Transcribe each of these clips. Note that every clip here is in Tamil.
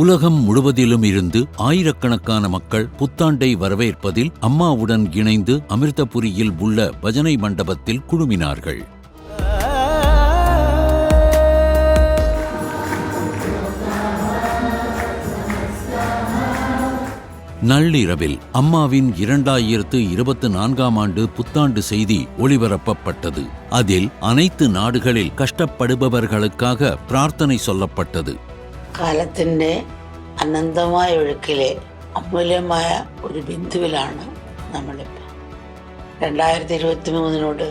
உலகம் முழுவதிலும் இருந்து ஆயிரக்கணக்கான மக்கள் புத்தாண்டை வரவேற்பதில் அம்மாவுடன் இணைந்து அமிர்தபுரியில் உள்ள பஜனை மண்டபத்தில் குழுமினார்கள். நள்ளிரவில் அம்மாவின் இரண்டாயிரத்து இருபத்து நான்காம் ஆண்டு புத்தாண்டு செய்தி ஒளிபரப்பப்பட்டது. அதில் அனைத்து நாடுகளில் கஷ்டப்படுபவர்களுக்காக பிரார்த்தனை சொல்லப்பட்டது. காலத்தின் അനന്തമായ ഒഴുക്കിലെ അമൂല്യമായ ഒരു ബിന്ദുവിലാണ് നമ്മളിപ്പോൾ രണ്ടായിരത്തി ഇരുപത്തി മൂന്നിനോട്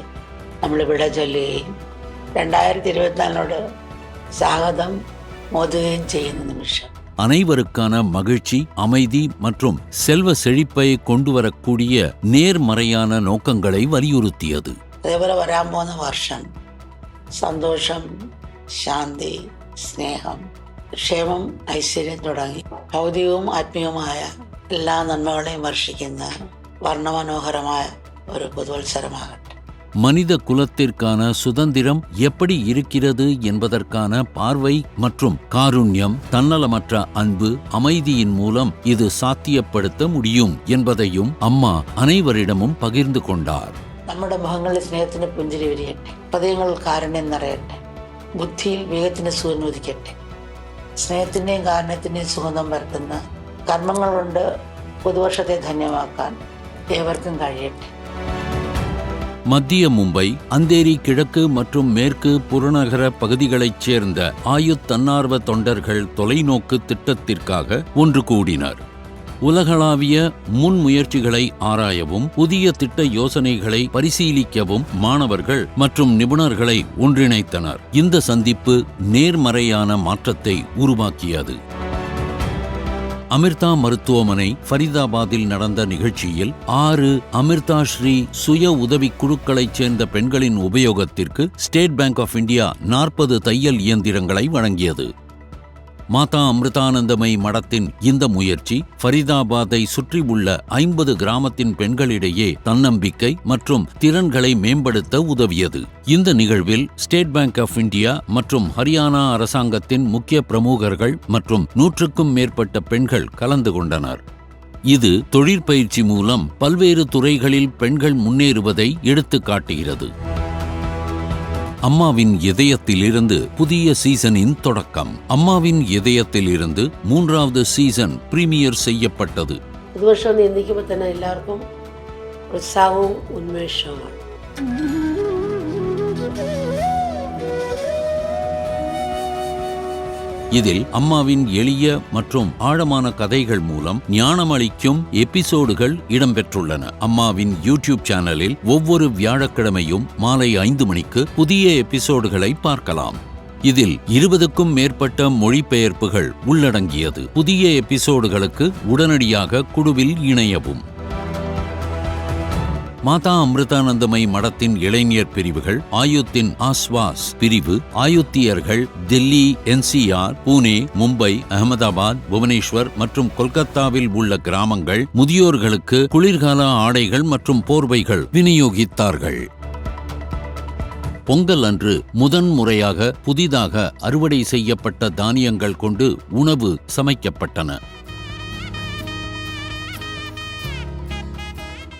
നമ്മൾ വിട ചൊല്ലുകയും രണ്ടായിരത്തി ഇരുപത്തിനാലിനോട് സ്വാഗതം മോതുകയും ചെയ്യുന്ന നിമിഷം அனைவருக்கான மகிழ்ச்சி அமைதி மற்றும் செல்வ செழிப்பை கொண்டுவரக்கூடிய நேர்மறையான நோக்கங்களை வலியுறுத்தியது അതേപോലെ വരാൻ പോകുന്ന വർഷം സന്തോഷം ശാന്തി സ്നേഹം ക്ഷേമം ഐശ്വര്യം തുടങ്ങി ഭൗതികവും ആത്മീയവുമായ എല്ലാ നന്മകളെയും വർഷിക്കുന്ന വർണ്ണമനോഹരമായ ഒരു പുതുവത്സരമാകട്ടെ மனித குலத்திற்கான சுதந்திரம் எப்படி இருக்கிறது என்பதற்கான பார்வை மற்றும் காருண்யம் தன்னலமற்ற அன்பு அமைதியின் மூலம் இது சாத்தியப்படுத்த முடியும் என்பதையும் அம்மா அனைவரிடமும் பகிர்ந்து கொண்டார் നമ്മുടെ മുഖങ്ങളിൽ സ്നേഹത്തിന് പുഞ്ചിരി വിരിയട്ടെ ഹൃദയങ്ങൾ കാരുണ്യം നിറയട്ടെ ബുദ്ധിയിൽ വേഗത്തിന് സൂര്യനുദിക്കട്ടെ സ്നേഹത്തിൻ്റെയും കാരുണ്യത്തിൻ്റെയും സുഗന്ധം പരത്തുന്ന കർമ്മങ്ങൾ കൊണ്ട് പുതുവർഷത്തെ ധന്യമാക്കാൻ ഏവർക്കും കഴിയട്ടെ மத்திய மும்பை அந்தேரி கிழக்கு மற்றும் மேற்கு புறநகர பகுதிகளைச் சேர்ந்த ஆயுத் தன்னார்வ தொண்டர்கள் தொலைநோக்கு திட்டத்திற்காக ஒன்று கூடினர் உலகளாவிய முன்முயற்சிகளை ஆராயவும் புதிய திட்ட யோசனைகளை பரிசீலிக்கவும் மாணவர்கள் மற்றும் நிபுணர்களை ஒன்றிணைத்தனர். இந்த சந்திப்பு நேர்மறையான மாற்றத்தை உருவாக்கியது. அமிர்தா மருத்துவமனை ஃபரிதாபாத்தில் நடந்த நிகழ்ச்சியில் ஆறு அமிர்தா ஸ்ரீ சுய உதவி குழுக்களைச் சேர்ந்த பெண்களின் உபயோகத்திற்கு ஸ்டேட் பேங்க் ஆஃப் இந்தியா நாற்பது தையல் இயந்திரங்களை வழங்கியது. மாதா அமிர்தானந்தமை மடத்தின் இந்த முயற்சி ஃபரிதாபாத்தை சுற்றியுள்ள ஐம்பது கிராமத்தின் பெண்களிடையே தன்னம்பிக்கை மற்றும் திறன்களை மேம்படுத்த உதவியது. இந்த நிகழ்வில் ஸ்டேட் பேங்க் ஆஃப் இந்தியா மற்றும் ஹரியானா அரசாங்கத்தின் முக்கிய பிரமுகர்கள் மற்றும் நூற்றுக்கும் மேற்பட்ட பெண்கள் கலந்து கொண்டனர். இது தொழிற்பயிற்சி மூலம் பல்வேறு துறைகளில் பெண்கள் முன்னேறுவதை எடுத்துக் காட்டுகிறது அம்மாவின் இதயத்திலிருந்து புதிய சீசனின் தொடக்கம். அம்மாவின் இதயத்திலிருந்து மூன்றாவது சீசன் பிரீமியர் செய்யப்பட்டது. புது வருஷம் எந்திரிக்க பார்த்தா எல்லாருக்கும் உற்சாகம் உண்மேஷம் இதில் அம்மாவின் எளிய மற்றும் ஆழமான கதைகள் மூலம் ஞானமளிக்கும் எபிசோடுகள் இடம்பெற்றுள்ளன. அம்மாவின் யூடியூப் சேனலில் ஒவ்வொரு வியாழக்கிழமையும் மாலை ஐந்து மணிக்கு புதிய எபிசோடுகளை பார்க்கலாம். இதில் இருபதுக்கும் மேற்பட்ட மொழிபெயர்ப்புகள் உள்ளடங்கியது. புதிய எபிசோடுகளுக்கு உடனடியாக குழுவில் இணையவும். மாதா அமிர்தானந்தமை மடத்தின் இளைஞர் பிரிவுகள் ஆயுத்தின் ஆஸ்வாஸ் பிரிவு ஆயுத்தியர்கள் டெல்லி என்சிஆர் பூனே மும்பை அகமதாபாத் புவனேஸ்வர் மற்றும் கொல்கத்தாவில் உள்ள கிராமங்கள் முதியோர்களுக்கு குளிர்கால ஆடைகள் மற்றும் போர்வைகள் விநியோகித்தார்கள். பொங்கல் அன்று முதன் முறையாக புதிதாக அறுவடை செய்யப்பட்ட தானியங்கள் கொண்டு உணவு சமைக்கப்பட்டன.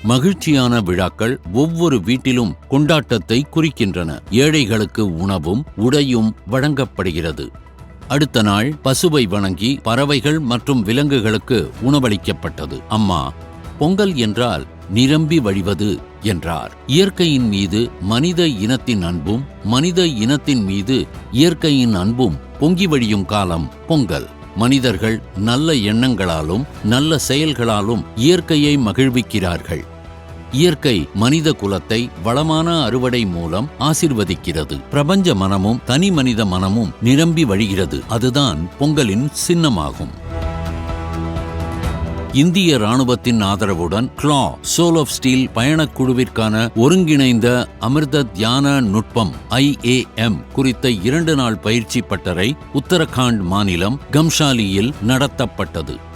மகிழ்ச்சியான விழாக்கள் ஒவ்வொரு வீட்டிலும் கொண்டாட்டத்தை குறிக்கின்றன. ஏழைகளுக்கு உணவும் உடையும் வழங்கப்படுகிறது. அடுத்த நாள் பசுவை வணங்கி பறவைகள் மற்றும் விலங்குகளுக்கு உணவளிக்கப்பட்டது. அம்மா பொங்கல் என்றால் நிரம்பி வழிவது என்றார். இயற்கையின் மீது மனித இனத்தின் அன்பும் மனித இனத்தின் மீது இயற்கையின் அன்பும் பொங்கி வழியும் காலம் பொங்கல். மனிதர்கள் நல்ல எண்ணங்களாலும் நல்ல செயல்களாலும் இயற்கையை மகிழ்விக்கிறார்கள். இயற்கை மனித குலத்தை வளமான அறுவடை மூலம் ஆசிர்வதிக்கிறது. பிரபஞ்ச மனமும் தனி மனித மனமும் நிரம்பி வழிகிறது. அதுதான் பொங்கலின் சின்னமாகும். இந்திய ராணுவத்தின் ஆதரவுடன் கிளா சோல் ஆஃப் ஸ்டீல் பயணக்குழுவிற்கான ஒருங்கிணைந்த அமிர்த தியான நுட்பம் ஐஏஎம் குறித்த இரண்டு நாள் பயிற்சி பட்டறை உத்தரகாண்ட் மாநிலம் கம்ஷாலியில் நடத்தப்பட்டது.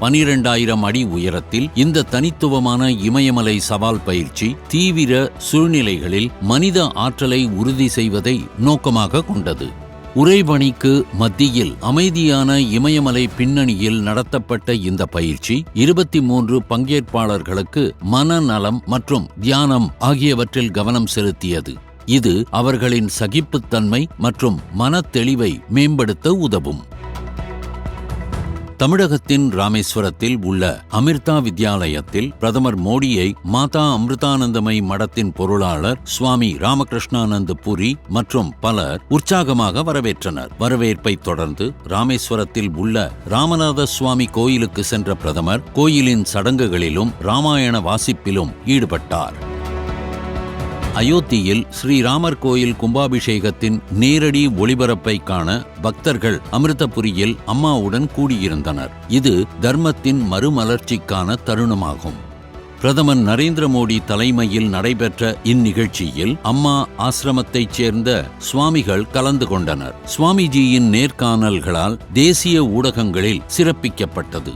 பனிரெண்டாயிரம் அடி உயரத்தில் இந்த தனித்துவமான இமயமலை சவால் பயிற்சி தீவிர சூழ்நிலைகளில் மனித ஆற்றலை உறுதி செய்வதை நோக்கமாக கொண்டது. உறைபணிக்கு மத்தியில் அமைதியான இமயமலை பின்னணியில் நடத்தப்பட்ட இந்த பயிற்சி இருபத்தி மூன்று பங்கேற்பாளர்களுக்கு மனநலம் மற்றும் தியானம் ஆகியவற்றில் கவனம் செலுத்தியது. இது அவர்களின் சகிப்புத்தன்மை மற்றும் மனத்தெளிவை மேம்படுத்த உதவும். தமிழகத்தின் ராமேஸ்வரத்தில் உள்ள அமிர்தா வித்யாலயத்தில் பிரதமர் மோடியை மாதா அமிர்தானந்தமை மடத்தின் பொருளாளர் சுவாமி ராமகிருஷ்ணானந்த புரி மற்றும் பலர் உற்சாகமாக வரவேற்றனர். வரவேற்பைத் தொடர்ந்து ராமேஸ்வரத்தில் உள்ள ராமநாத சுவாமி கோயிலுக்கு சென்ற பிரதமர் கோயிலின் சடங்குகளிலும் ராமாயண வாசிப்பிலும் ஈடுபட்டார். அயோத்தியில் ஸ்ரீராமர் கோயில் கும்பாபிஷேகத்தின் நேரடி ஒளிபரப்பை காண பக்தர்கள் அமிர்தபுரியில் அம்மாவுடன் கூடியிருந்தனர். இது தர்மத்தின் மறுமலர்ச்சிக்கான தருணமாகும். பிரதமர் நரேந்திர மோடி தலைமையில் நடைபெற்ற இந்நிகழ்ச்சியில் அம்மா ஆசிரமத்தைச் சேர்ந்த சுவாமிகள் கலந்து கொண்டனர். சுவாமிஜியின் நேர்காணல்களால் தேசிய ஊடகங்களில் சிறப்பிக்கப்பட்டது.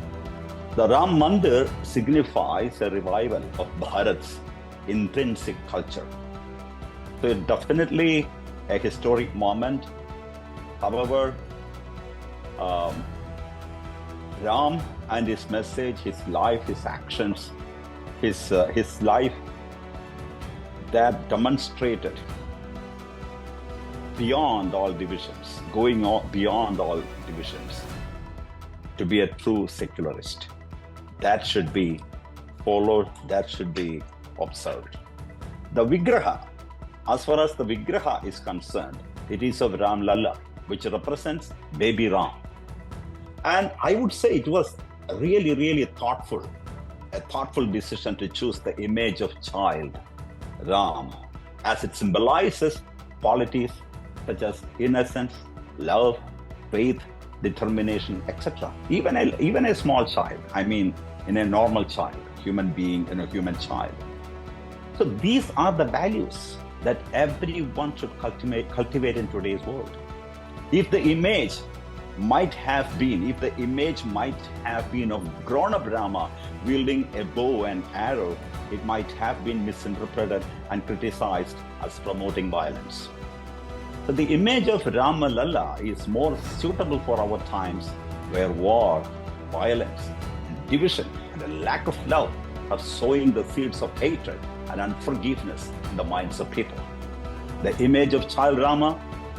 The Ram Mandir signifies a revival of Bharat's intrinsic culture. So it's definitely a historic moment. However, um, Ram and his message, his life, his actions, his uh, his life that demonstrated beyond all divisions, going on beyond all divisions, to be a true secularist. That should be followed, that should be observed. The Vigraha, as far as the Vigraha is concerned, it is of Ram Lalla, which represents baby Ram. And I would say it was really, really thoughtful, a thoughtful decision to choose the image of child, Ram, as it symbolizes qualities such as innocence, love, faith, determination, etc. Even a, even a small child, I mean, in a normal child, human being, in a human child. So these are the values that everyone should cultivate, cultivate in today's world. If the image might have been, if the image might have been of grown up Rama wielding a bow and arrow, it might have been misinterpreted and criticized as promoting violence. So the image of Rama Lalla is more suitable for our times where war, violence, division and a lack of love are sowing the seeds of hatred and unforgiveness in the minds of people. The image of child Rama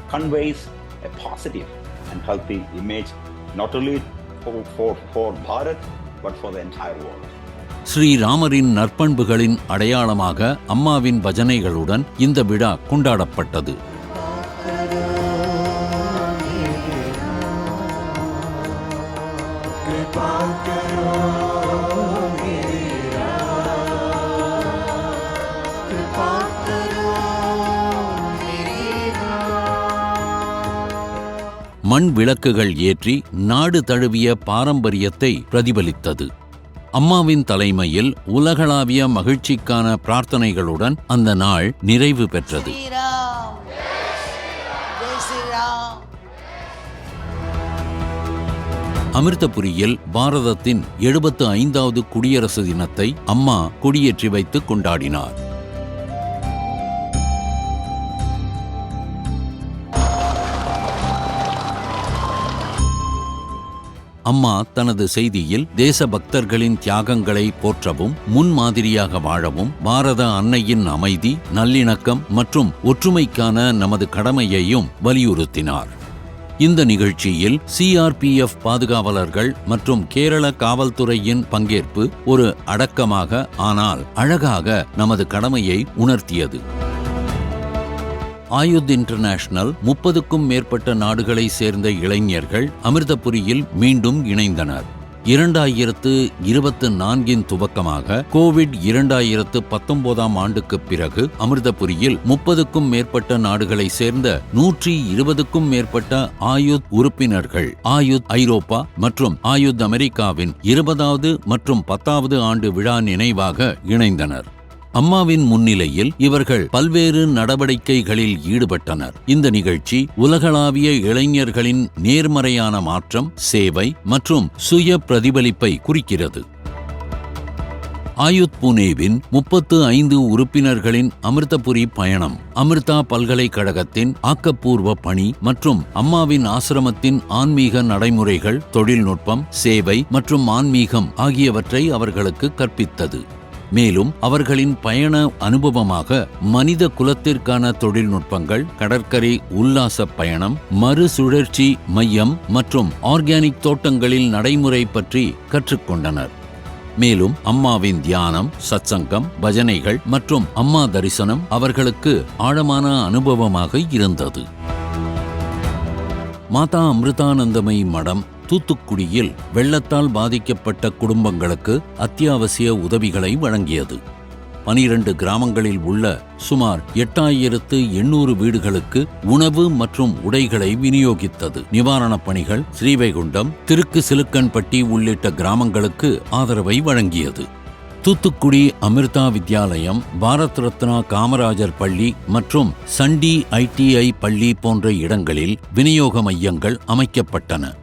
conveys a positive and healthy image not only for, for, for Bharat but for the entire world. ஸ்ரீராமரின் நற்பண்புகளின் அடையாளமாக அம்மாவின் பஜனைகளுடன் இந்த விழா கொண்டாடப்பட்டது மண் விளக்குகள் ஏற்றி நாடு தழுவிய பாரம்பரியத்தை பிரதிபலித்தது. அம்மாவின் தலைமையில் உலகளாவிய மகிழ்ச்சிக்கான பிரார்த்தனைகளுடன் அந்த நாள் நிறைவு பெற்றது. அமிர்தபுரியில் பாரதத்தின் எழுபத்து ஐந்தாவது குடியரசு தினத்தை அம்மா கொடியேற்றி வைத்து கொண்டாடினார். அம்மா தனது செய்தியில் தேசபக்தர்களின் தியாகங்களை போற்றவும் முன்மாதிரியாக வாழவும் பாரத அன்னையின் அமைதி நல்லிணக்கம் மற்றும் ஒற்றுமைக்கான நமது கடமையையும் வலியுறுத்தினார். இந்த நிகழ்ச்சியில் சிஆர்பிஎஃப் பாதுகாவலர்கள் மற்றும் கேரள காவல்துறையின் பங்கேற்பு ஒரு அடக்கமாக ஆனால் அழகாக நமது கடமையை உணர்த்தியது. ஆயுத் இன்டர்நேஷனல் முப்பதுக்கும் மேற்பட்ட நாடுகளை சேர்ந்த இளைஞர்கள் அமிர்தபுரியில் மீண்டும் இணைந்தனர். இரண்டாயிரத்து இருபத்து நான்கின் துவக்கமாக கோவிட் இரண்டாயிரத்து பத்தொன்பதாம் ஆண்டுக்கு பிறகு அமிர்தபுரியில் முப்பதுக்கும் மேற்பட்ட நாடுகளை சேர்ந்த நூற்றி இருபதுக்கும் மேற்பட்ட ஆயுத் உறுப்பினர்கள் ஆயுத் ஐரோப்பா மற்றும் ஆயுத் அமெரிக்காவின் இருபதாவது மற்றும் பத்தாவது ஆண்டு விழா நினைவாக இணைந்தனர். அம்மாவின் முன்னிலையில் இவர்கள் பல்வேறு நடவடிக்கைகளில் ஈடுபட்டனர். இந்த நிகழ்ச்சி உலகளாவிய இளைஞர்களின் நேர்மறையான மாற்றம் சேவை மற்றும் சுய பிரதிபலிப்பை குறிக்கிறது. ஆயுத் புனேவின் முப்பத்து ஐந்து உறுப்பினர்களின் அமிர்தபுரி பயணம் அமிர்தா பல்கலைக்கழகத்தின் ஆக்கப்பூர்வ பணி மற்றும் அம்மாவின் ஆசிரமத்தின் ஆன்மீக நடைமுறைகள் தொழில்நுட்பம் சேவை மற்றும் ஆன்மீகம் ஆகியவற்றை அவர்களுக்கு கற்பித்தது. மேலும் அவர்களின் பயண அனுபவமாக மனித குலத்திற்கான தொழில்நுட்பங்கள் கடற்கரை உல்லாச பயணம் மறுசுழற்சி மையம் மற்றும் ஆர்கானிக் தோட்டங்களில் நடைமுறை பற்றி கற்றுக்கொண்டனர். மேலும் அம்மாவின் தியானம் சத்சங்கம் பஜனைகள் மற்றும் அம்மா தரிசனம் அவர்களுக்கு ஆழமான அனுபவமாக இருந்தது. மாதா அமிர்தானந்தமை மடம் தூத்துக்குடியில் வெள்ளத்தால் பாதிக்கப்பட்ட குடும்பங்களுக்கு அத்தியாவசிய உதவிகளை வழங்கியது. பனிரண்டு கிராமங்களில் உள்ள சுமார் எட்டாயிரத்து எண்ணூறு வீடுகளுக்கு உணவு மற்றும் உடைகளை விநியோகித்தது. நிவாரணப் பணிகள் ஸ்ரீவைகுண்டம் திருக்கு சிலுக்கன்பட்டி உள்ளிட்ட கிராமங்களுக்கு ஆதரவை வழங்கியது. தூத்துக்குடி அமிர்தா வித்யாலயம் பாரத் ரத்னா காமராஜர் பள்ளி மற்றும் சண்டி ஐடிஐ பள்ளி போன்ற இடங்களில் விநியோக மையங்கள் அமைக்கப்பட்டன.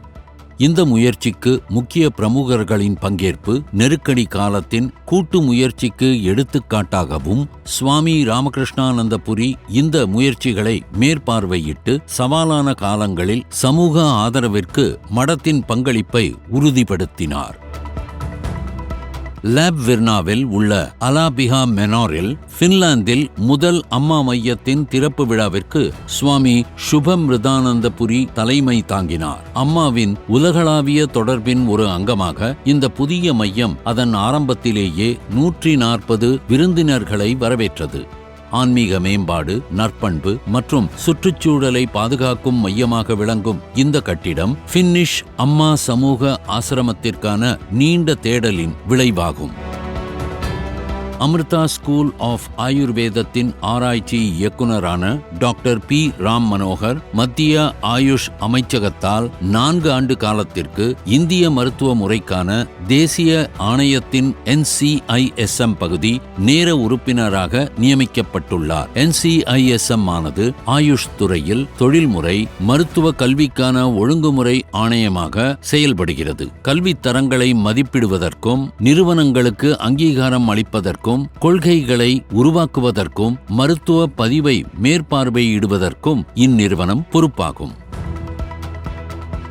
இந்த முயற்சிக்கு முக்கிய பிரமுகர்களின் பங்கேற்பு நெருக்கடி காலத்தின் கூட்டு முயற்சிக்கு எடுத்துக்காட்டாகவும் சுவாமி ராமகிருஷ்ணானந்தபுரி இந்த முயற்சிகளை மேற்பார்வையிட்டு சவாலான காலங்களில் சமூக ஆதரவிற்கு மடத்தின் பங்களிப்பை உறுதிப்படுத்தினார். லேப் விர்னாவில் உள்ள அலாபிகா மெனாரில் பின்லாந்தில் முதல் அம்மா மையத்தின் திறப்பு விழாவிற்கு சுவாமி சுபமிருதானந்தபுரி தலைமை தாங்கினார். அம்மாவின் உலகளாவிய தொடர்பின் ஒரு அங்கமாக இந்த புதிய மையம் அதன் ஆரம்பத்திலேயே நூற்றி நாற்பது விருந்தினர்களை வரவேற்றது. ஆன்மீக மேம்பாடு நற்பண்பு மற்றும் சுற்றுச்சூழலை பாதுகாக்கும் மையமாக விளங்கும் இந்த கட்டிடம் பின்னிஷ் அம்மா சமூக ஆசிரமத்திற்கான நீண்ட தேடலின் விளைவாகும். அமிர்தா ஸ்கூல் ஆஃப் ஆயுர்வேதத்தின் ஆராய்ச்சி இயக்குனரான டாக்டர் பி ராம் மனோகர் மத்திய ஆயுஷ் அமைச்சகத்தால் நான்கு ஆண்டு காலத்திற்கு இந்திய மருத்துவ முறைக்கான தேசிய ஆணையத்தின் என்சிஐஎஸ்எம் பகுதி நேர உறுப்பினராக நியமிக்கப்பட்டுள்ளார். என்சிஐஎஸ்எம் ஆனது ஆயுஷ் துறையில் தொழில்முறை மருத்துவ கல்விக்கான ஒழுங்குமுறை ஆணையமாக செயல்படுகிறது. கல்வித் தரங்களை மதிப்பிடுவதற்கும் நிறுவனங்களுக்கு அங்கீகாரம் அளிப்பதற்கும் கொள்கைகளை உருவாக்குவதற்கும் மருத்துவ பதிவை மேற்பார்வையிடுவதற்கும் இந்நிறுவனம் பொறுப்பாகும்.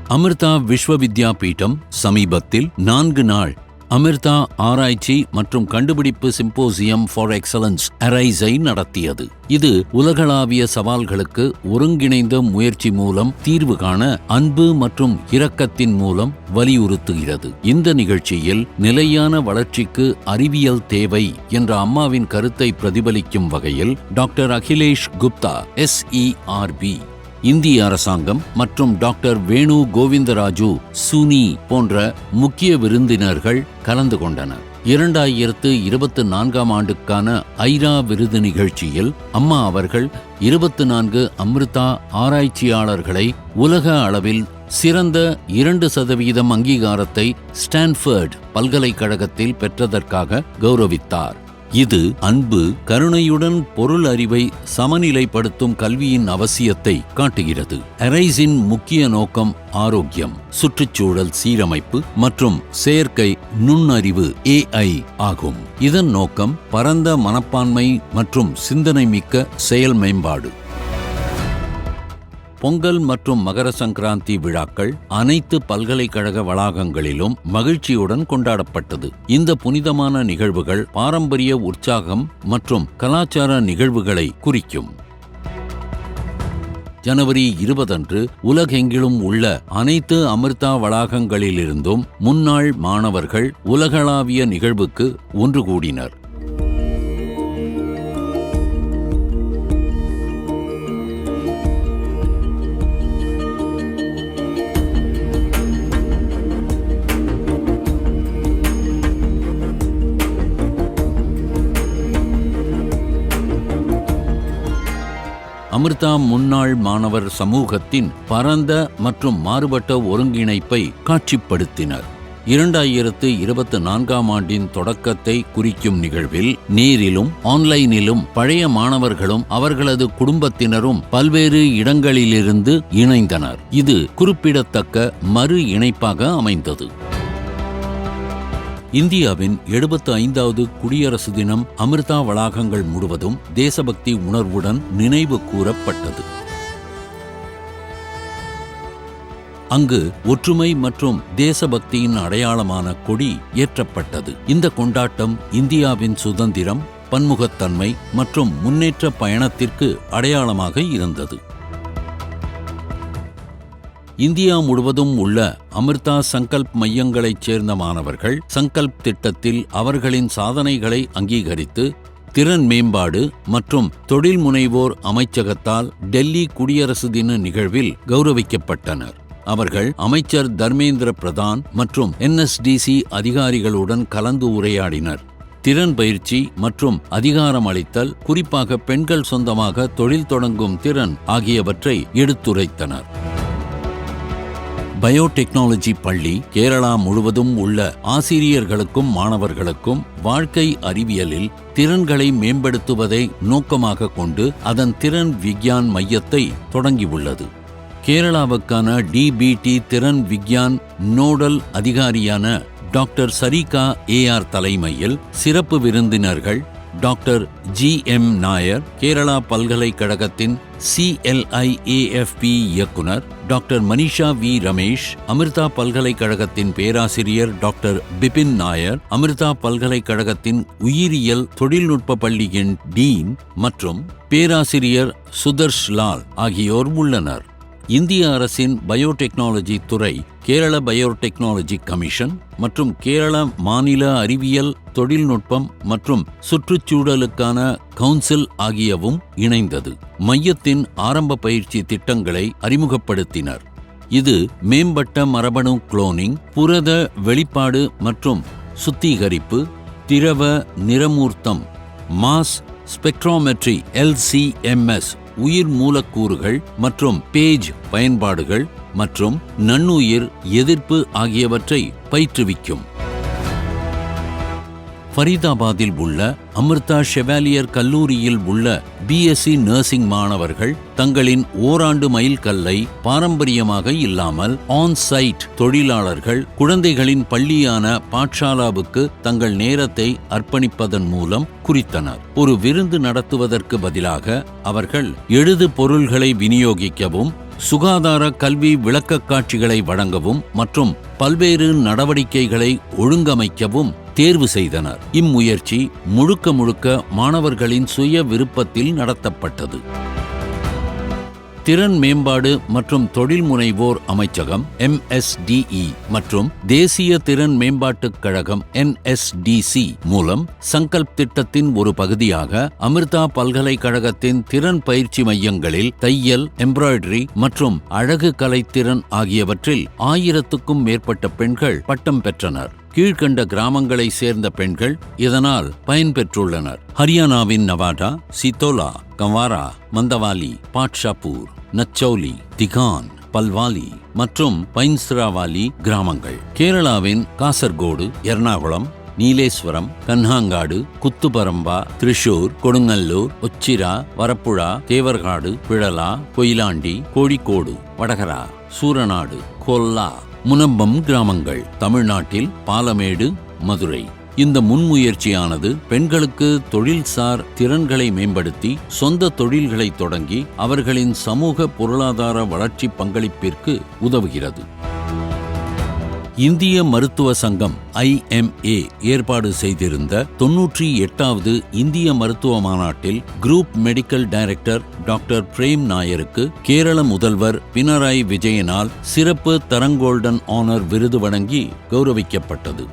அமிர்தா விஸ்வவித்யா பீட்டம் சமீபத்தில் நான்கு நாள் அமிர்தா ஆராய்ச்சி மற்றும் கண்டுபிடிப்பு சிம்போசியம் ஃபார் எக்ஸலன்ஸ் அரைஸை நடத்தியது. இது உலகளாவிய சவால்களுக்கு ஒருங்கிணைந்த முயற்சி மூலம் தீர்வு காண அன்பு மற்றும் இரக்கத்தின் மூலம் வலியுறுத்துகிறது. இந்த நிகழ்ச்சியில் நிலையான வளர்ச்சிக்கு அறிவியல் தேவை என்ற அம்மாவின் கருத்தை பிரதிபலிக்கும் வகையில் டாக்டர் அகிலேஷ் குப்தா எஸ்இஆர்பி இந்திய அரசாங்கம் மற்றும் டாக்டர் வேணு கோவிந்தராஜு சுனி போன்ற முக்கிய விருந்தினர்கள் கலந்து கொண்டனர். இரண்டாயிரத்து இருபத்து நான்காம் ஆண்டுக்கான ஐரா விருது நிகழ்ச்சியில் அம்மா அவர்கள் இருபத்து நான்கு அம்ருதா ஆராய்ச்சியாளர்களை உலக அளவில் சிறந்த இரண்டு சதவீதம் அங்கீகாரத்தை ஸ்டான்ஃபர்ட் பல்கலைக்கழகத்தில் பெற்றதற்காக கௌரவித்தார். இது அன்பு கருணையுடன் பொருள் அறிவை சமநிலைப்படுத்தும் கல்வியின் அவசியத்தை காட்டுகிறது. அரைஸின் முக்கிய நோக்கம் ஆரோக்கியம் சுற்றுச்சூழல் சீரமைப்பு மற்றும் செயற்கை நுண்ணறிவு ஏஐ ஆகும். இதன் நோக்கம் பரந்த மனப்பான்மை மற்றும் சிந்தனை மிக்க செயல் மேம்பாடு. பொங்கல் மற்றும் மகர சங்கராந்தி விழாக்கள் அனைத்து பல்கலைக்கழக வளாகங்களிலும் மகிழ்ச்சியுடன் கொண்டாடப்பட்டது. இந்த புனிதமான நிகழ்வுகள் பாரம்பரிய உற்சாகம் மற்றும் கலாச்சார நிகழ்வுகளை குறிக்கும். ஜனவரி இருபதன்று உலகெங்கிலும் உள்ள அனைத்து அமிர்தா வளாகங்களிலிருந்தும் முன்னாள் மாணவர்கள் உலகளாவிய நிகழ்வுக்கு ஒன்று கூடினர். அமிர்தா முன்னாள் மாணவர் சமூகத்தின் பரந்த மற்றும் மாறுபட்ட ஒருங்கிணைப்பை காட்சிப்படுத்தினர். இரண்டாயிரத்து இருபத்து நான்காம் ஆண்டின் தொடக்கத்தை குறிக்கும் நிகழ்வில் நேரிலும் ஆன்லைனிலும் பழைய மாணவர்களும் அவர்களது குடும்பத்தினரும் பல்வேறு இடங்களிலிருந்து இணைந்தனர். இது குறிப்பிடத்தக்க மறு இணைப்பாக அமைந்தது. இந்தியாவின் எழுபத்து ஐந்தாவது குடியரசு தினம் அமிர்தா வளாகங்கள் முழுவதும் தேசபக்தி உணர்வுடன் நினைவு கூறப்பட்டது. அங்கு ஒற்றுமை மற்றும் தேசபக்தியின் அடையாளமான கொடி ஏற்றப்பட்டது. இந்த கொண்டாட்டம் இந்தியாவின் சுதந்திரம் பன்முகத்தன்மை மற்றும் முன்னேற்ற பயணத்திற்கு அடையாளமாக இருந்தது. இந்தியா முழுவதும் உள்ள அமிர்தா சங்கல்ப் மையங்களைச் சேர்ந்த மாணவர்கள் சங்கல்ப் திட்டத்தில் அவர்களின் சாதனைகளை அங்கீகரித்து திறன் மேம்பாடு மற்றும் தொழில் முனைவோர் அமைச்சகத்தால் டெல்லி குடியரசு தின நிகழ்வில் கௌரவிக்கப்பட்டனர். அவர்கள் அமைச்சர் தர்மேந்திர பிரதான் மற்றும் என்எஸ்டிசி அதிகாரிகளுடன் கலந்து உரையாடினர். திறன் பயிற்சி மற்றும் அதிகாரம் அளித்தல் குறிப்பாக பெண்கள் சொந்தமாக தொழில் தொடங்கும் திறன் ஆகியவற்றை எடுத்துரைத்தனர். பயோடெக்னாலஜி பள்ளி கேரளா முழுவதும் உள்ள ஆசிரியர்களுக்கும் மாணவர்களுக்கும் வாழ்க்கை அறிவியலில் திறன்களை மேம்படுத்துவதை நோக்கமாக கொண்டு அதன் திறன் விக்யான் மையத்தை தொடங்கியுள்ளது. கேரளாவுக்கான டிபிடி திறன் விக்யான் நோடல் அதிகாரியான டாக்டர் சரிகா ஏஆர் தலைமையில் சிறப்பு விருந்தினர்கள் doctor G M Nair Kerala பல்கலைக்கழகத்தின் சிஎல்ஐஏஎஃப்பி இயக்குனர் டாக்டர் மனிஷா வி ரமேஷ் அமிர்தா பல்கலைக்கழகத்தின் பேராசிரியர் டாக்டர் பிபின் நாயர் அமிர்தா பல்கலைக்கழகத்தின் உயிரியல் தொழில்நுட்ப பள்ளியின் டீன் மற்றும் பேராசிரியர் சுதர்ஷ் லால் ஆகியோர் உள்ளனர். இந்திய அரசின் பயோடெக்னாலஜி துறை கேரள பயோடெக்னாலஜி கமிஷன் மற்றும் கேரள மாநில அறிவியல் தொழில்நுட்பம் மற்றும் சுற்றுச்சூழலுக்கான கவுன்சில் ஆகியவும் இணைந்தது. மையத்தின் ஆரம்ப பயிற்சி திட்டங்களை அறிமுகப்படுத்தினர். இது மேம்பட்ட மரபணு குளோனிங் புரத வெளிப்பாடு மற்றும் சுத்திகரிப்பு திரவ நிறமூர்த்தம் மாஸ் ஸ்பெக்ட்ரோமெட்ரி எல்சிஎம்எஸ் உயிர் மூலக்கூறுகள் மற்றும் பேஜ் பயன்பாடுகள் மற்றும் நன்னுயிர் எதிர்ப்பு ஆகியவற்றை பயிற்றுவிக்கும். ஃபரீதாபாத்தில் உள்ள அமிர்தா ஷெவாலியர் கல்லூரியில் உள்ள பிஎஸ்சி நர்சிங் மாணவர்கள் தங்களின் ஓராண்டு மைல் கல்லை பாரம்பரியமாக இல்லாமல் ஆன் சைட் தொழிலாளர்கள் குழந்தைகளின் பள்ளியான பாட்சாலாவுக்கு தங்கள் நேரத்தை அர்ப்பணிப்பதன் மூலம் குறித்தனர். ஒரு விருந்து நடத்துவதற்கு பதிலாக அவர்கள் எழுது பொருள்களை விநியோகிக்கவும் சுகாதார கல்வி விளக்கக்காட்சிகளை வழங்கவும் மற்றும் பல்வேறு நடவடிக்கைகளை ஒழுங்கமைக்கவும் தேர்வு செய்தனர். இம்முயற்சி முழுக்க முழுக்க மாணவர்களின் சுய விருப்பத்தில் நடத்தப்பட்டது. திறன் மேம்பாடு மற்றும் தொழில் முனைவோர் அமைச்சகம் எம்எஸ்டிஇ மற்றும் தேசிய திறன் மேம்பாட்டுக் கழகம் என்எஸ்டிசி மூலம் சங்கல்ப் திட்டத்தின் ஒரு பகுதியாக அமிர்தா பல்கலைக்கழகத்தின் திறன் பயிற்சி மையங்களில் தையல் எம்ப்ராய்டரி மற்றும் அழகு கலைத்திறன் ஆகியவற்றில் ஆயிரத்துக்கும் மேற்பட்ட பெண்கள் பட்டம் பெற்றனர். கீழ்கண்ட கிராமங்களை சேர்ந்த பெண்கள் இதனால் பயன்பெற்றுள்ளனர். ஹரியானாவின் நவாடா சித்தோலா கவாரா மந்தவாலி பாட்ஷாபூர் நச்சௌலி திகான் பல்வாலி மற்றும் பைன்ஸ்ராவாலி கிராமங்கள். கேரளாவின் காசர்கோடு எர்ணாகுளம் நீலேஸ்வரம் கன்ஹாங்காடு குத்துபரம்பா திரிஷூர் கொடுங்கல்லூர் ஒச்சிரா வரப்புழா தேவர்காடு பிழலா கொயிலாண்டி கோழிக்கோடு வடகரா சூரநாடு கொல்லா முனம்பம் கிராமங்கள் தமிழ்நாட்டில் பாலமேடு மதுரை. இந்த முன்முயற்சியானது பெண்களுக்கு தொழில்சார் திறன்களை மேம்படுத்தி சொந்த தொழில்களை தொடங்கி அவர்களின் சமூக பொருளாதார வளர்ச்சி பங்களிப்பிற்கு உதவுகிறது. இந்திய மருத்துவ சங்கம் ஐஎம்ஏ ஏற்பாடு செய்திருந்த தொன்னூற்றி எட்டாவது இந்திய மருத்துவ மாநாட்டில் group medical director doctor Prem நாயருக்கு Kerala முதல்வர் பினராயி விஜயனால் சிறப்பு தரங்கோல்டன் ஆனர் விருது வழங்கி கௌரவிக்கப்பட்டது.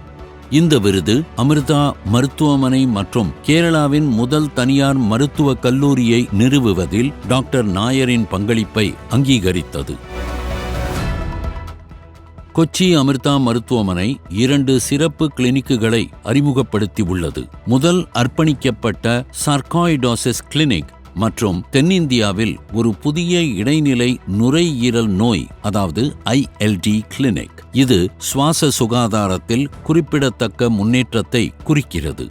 இந்த விருது அமிர்தா மருத்துவமனை மற்றும் கேரளாவின் முதல் தனியார் மருத்துவக் கல்லூரியை நிறுவுவதில் டாக்டர் நாயரின் பங்களிப்பை அங்கீகரித்தது. கொச்சி அமிர்தா மருத்துவமனை இரண்டு சிறப்பு கிளினிக்குகளை அறிமுகப்படுத்தி உள்ளது. முதல் அர்ப்பணிக்கப்பட்ட சார்காய்டோசிஸ் கிளினிக் மற்றும் தென்னிந்தியாவில் ஒரு புதிய இடைநிலை நுரையீரல் நோய் அதாவது ஐஎல்டி கிளினிக் இது சுவாச சுகாதாரத்தில் குறிப்பிடத்தக்க முன்னேற்றத்தை குறிக்கிறது.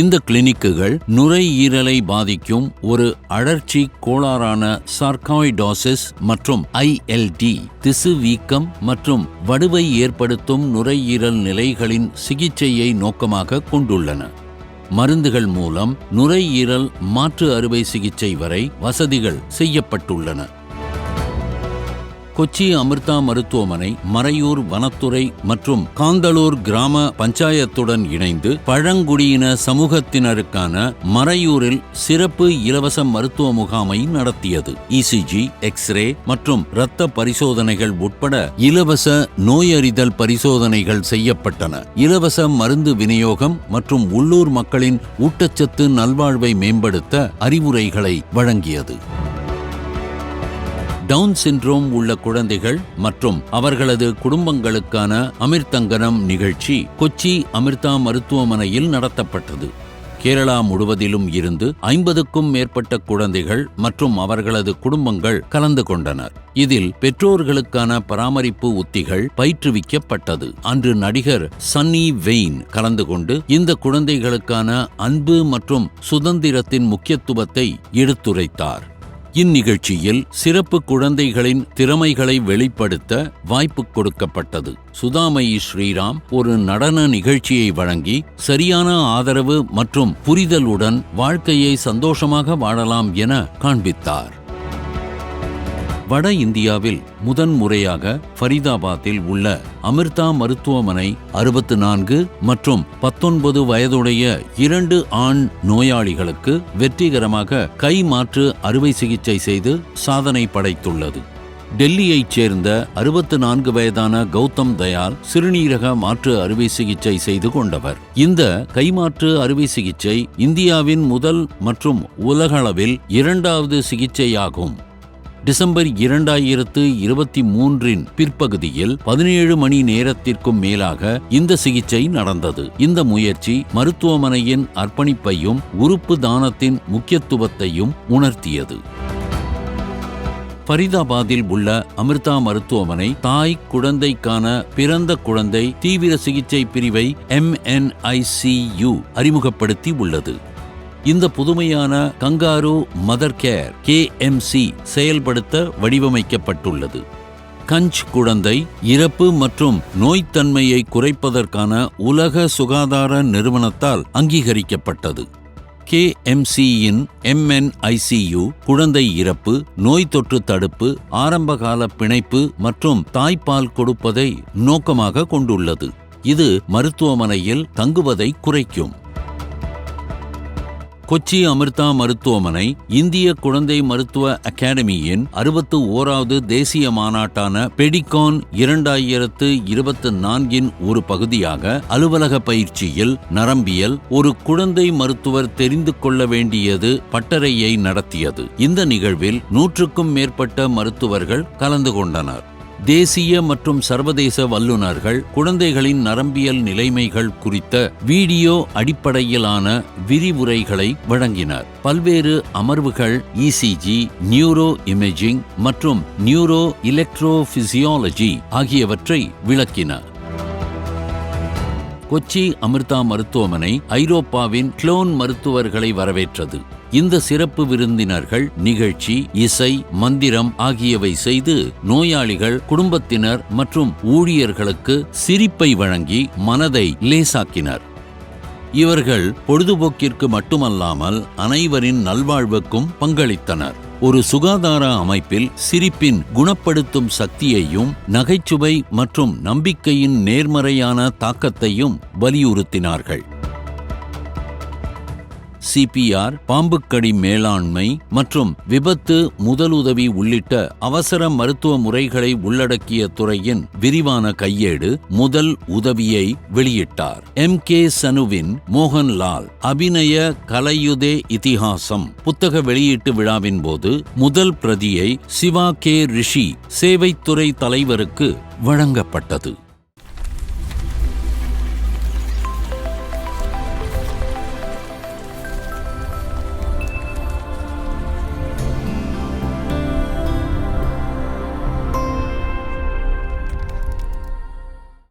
இந்த கிளினிக்குகள் நுரையீரலை பாதிக்கும் ஒரு அழற்சி கோளாறான சார்காய்டாசிஸ் மற்றும் ஐஎல்டி திசு வீக்கம் மற்றும் வடுவை ஏற்படுத்தும் நுரையீரல் நிலைகளின் சிகிச்சையை நோக்கமாக கொண்டுள்ளன. மருந்துகள் மூலம் நுரையீரல் மாற்று அறுவை சிகிச்சை வரை வசதிகள் செய்யப்பட்டுள்ளன. கொச்சி அமிர்தா மருத்துவமனை மறையூர் வனத்துறை மற்றும் காந்தளூர் கிராம பஞ்சாயத்துடன் இணைந்து பழங்குடியின சமூகத்தினருக்கான மறையூரில் சிறப்பு இலவச மருத்துவ முகாமை நடத்தியது. இசிஜி எக்ஸ்ரே மற்றும் இரத்த பரிசோதனைகள் உட்பட இலவச நோயறிதல் பரிசோதனைகள் செய்யப்பட்டன. இலவச மருந்து விநியோகம் மற்றும் உள்ளூர் மக்களின் ஊட்டச்சத்து நல்வாழ்வை மேம்படுத்த அறிவுரைகளை வழங்கியது. டவுன் சிண்ட்ரோம் உள்ள குழந்தைகள் மற்றும் அவர்களது குடும்பங்களுக்கான அமிர்தங்கனம் நிகழ்ச்சி கொச்சி அமிர்தா மருத்துவமனையில் நடத்தப்பட்டது. கேரளா முழுவதிலும் இருந்து ஐம்பதுக்கும் மேற்பட்ட குழந்தைகள் மற்றும் அவர்களது குடும்பங்கள் கலந்து கொண்டனர். இதில் பெற்றோர்களுக்கான பராமரிப்பு உத்திகள் பயிற்றுவிக்கப்பட்டது. அன்று நடிகர் சன்னி வெயின் கலந்து கொண்டு இந்த குழந்தைகளுக்கான அன்பு மற்றும் சுதந்திரத்தின் முக்கியத்துவத்தை எடுத்துரைத்தார். இந்நிகழ்ச்சியில் சிறப்பு குழந்தைகளின் திறமைகளை வெளிப்படுத்த வாய்ப்பு கொடுக்கப்பட்டது. சுதாமயி ஸ்ரீராம் ஒரு நடன நிகழ்ச்சியை வழங்கி சரியான ஆதரவு மற்றும் புரிதலுடன் வாழ்க்கையை சந்தோஷமாக வாழலாம் என காண்பித்தார். வட இந்தியாவில் முதன் முறையாக ஃபரிதாபாத்தில் உள்ள அமிர்தா மருத்துவமனை அறுபத்து நான்கு மற்றும் பத்தொன்பது வயதுடைய இரண்டு ஆண் நோயாளிகளுக்கு வெற்றிகரமாக கை மாற்று அறுவை சிகிச்சை செய்து சாதனை படைத்துள்ளது. டெல்லியைச் சேர்ந்த அறுபத்து நான்கு வயதான கௌதம் தயால் சிறுநீரக மாற்று அறுவை சிகிச்சை செய்து கொண்டவர். இந்த கைமாற்று அறுவை சிகிச்சை இந்தியாவின் முதல் மற்றும் உலகளவில் இரண்டாவது சிகிச்சையாகும். டிசம்பர் இரண்டாயிரத்து இருபத்தி மூன்றின் பிற்பகுதியில் பதினேழு மணி நேரத்திற்கும் மேலாக இந்த சிகிச்சை நடந்தது. இந்த முயற்சி மருத்துவமனையின் அர்ப்பணிப்பையும் உறுப்பு தானத்தின் முக்கியத்துவத்தையும் உணர்த்தியது. ஃபரிதாபாத்தில் உள்ள அமிர்தா மருத்துவமனை தாய் குழந்தைக்கான பிறந்த குழந்தை தீவிர சிகிச்சை பிரிவை எம்என்ஐசியு அறிமுகப்படுத்தி உள்ளது. இந்த புதுமையான கங்காரு மதர் கேர் கேஎம்சி செயல்படுத்த வடிவமைக்கப்பட்டுள்ளது. கஞ்ச் குழந்தை இறப்பு மற்றும் நோய்த்தன்மையை குறைப்பதற்கான உலக சுகாதார நிறுவனத்தால் அங்கீகரிக்கப்பட்டது. கேஎம்சியின் எம்என்ஐசியு குழந்தை இறப்பு நோய் தொற்று தடுப்பு ஆரம்பகால பிணைப்பு மற்றும் தாய்ப்பால் கொடுப்பதை நோக்கமாக கொண்டுள்ளது. இது மருத்துவமனையில் தங்குவதை குறைக்கும். கொச்சி அமிர்தா மருத்துவமனை இந்திய குழந்தை மருத்துவ அகாடமியின் அறுபத்து ஓராவது தேசிய மாநாட்டான பெடிகான் இரண்டாயிரத்து இருபத்து நான்கின் ஒரு பகுதியாக அலுவலக பயிற்சியில் நரம்பியல் ஒரு குழந்தை மருத்துவர் தெரிந்து கொள்ள வேண்டியது பட்டறையை நடத்தியது. இந்த நிகழ்வில் நூற்றுக்கும் மேற்பட்ட மருத்துவர்கள் கலந்து கொண்டனர். தேசிய மற்றும் சர்வதேச வல்லுநர்கள் குழந்தைகளின் நரம்பியல் நிலைமைகள் குறித்த வீடியோ அடிப்படையிலான விரிவுரைகளை வழங்கினர். பல்வேறு அமர்வுகள் இசிஜி நியூரோ இமேஜிங் மற்றும் நியூரோ எலக்ட்ரோபிசியாலஜி ஆகியவற்றை விளக்கின. கொச்சி அமிர்தா மருத்துவமனை ஐரோப்பாவின் கிளோன் மருத்துவர்களை வரவேற்றது. இந்த சிறப்பு விருந்தினர்கள் நிகழ்ச்சி இசை மந்திரம் ஆகியவை செய்து நோயாளிகள் குடும்பத்தினர் மற்றும் ஊழியர்களுக்கு சிரிப்பை வழங்கி மனதை லேசாக்கினர். இவர்கள் பொழுதுபோக்கிற்கு மட்டுமல்லாமல் அனைவரின் நல்வாழ்வுக்கும் பங்களித்தனர். ஒரு சுகாதார அமைப்பில் சிரிப்பின் குணப்படுத்தும் சக்தியையும் நகைச்சுவை மற்றும் நம்பிக்கையின் நேர்மறையான தாக்கத்தையும் வலியுறுத்தினார்கள். சிபிஆர் பாம்புக்கடி மேலாண்மை மற்றும் விபத்து முதலுதவி உள்ளிட்ட அவசர மருத்துவ முறைகளை உள்ளடக்கிய துறையின் விரிவான கையேடு முதல் உதவியை வெளியிட்டார். எம். கே. சனுவின் மோகன்லால் அபிநய கலையுதே இதிகாசம் புத்தக வெளியீட்டு விழாவின் போது முதல் பிரதியை சிவா கே. ரிஷி சேவைத்துறை தலைவருக்கு வழங்கப்பட்டது.